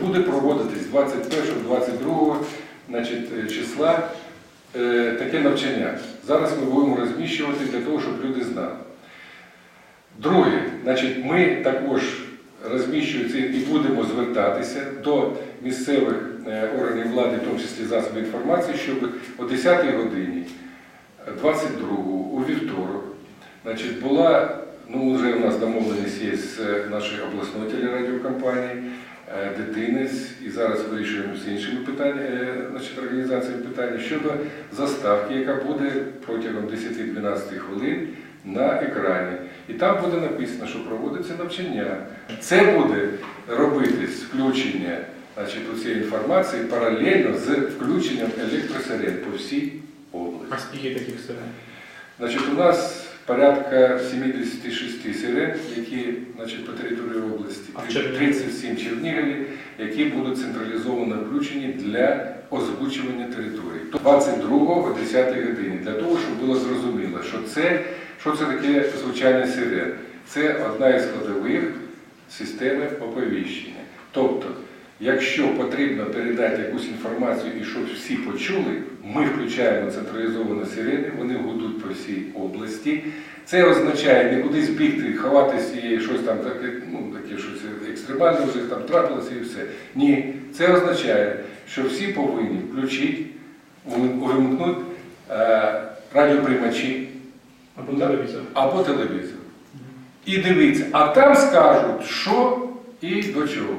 буде проводитись 21-22 е, числа е, таке навчання. Зараз ми будемо розміщувати для того, щоб люди знали. Друге, значить, ми також розміщується і будемо звертатися до місцевих е, органів влади, в тому числі засобів інформації, щоб о 10-й годині 22 у вівторок значить, була, ну вже у нас домовленість є з нашою обласною телерадіокомпанією, е, дитинець, і зараз вирішуємо з іншими питаннями, значить, організаціями питання щодо заставки, яка буде протягом 10-12 хвилин на екрані. І там буде написано, що проводиться навчання. Це буде робитись включення значить, цієї інформації паралельно з включенням електросирен по всій області. А скільки таких сирен? Значить, у нас порядка 76 сирен, які значить, по території області, А в Чернігові? 37 Чернігові, які будуть централізовано включені для озвучування території. 22 о 10 годині, для того, щоб було зрозуміло, що це, що це таке звучання сирен. Це одна із складових системи оповіщення. Тобто, якщо потрібно передати якусь інформацію і щоб всі почули, ми включаємо централізовані сирени, вони гудуть по всій області. Це означає не кудись бігти, ховатися і щось там таке, ну таке щось екстремальне вже там трапилося і все. Ні, це означає, що всі повинні включити, увімкнути е, радіоприймачі Або телевізор. або телевізор. І дивіться, а там скажуть, що і до чого.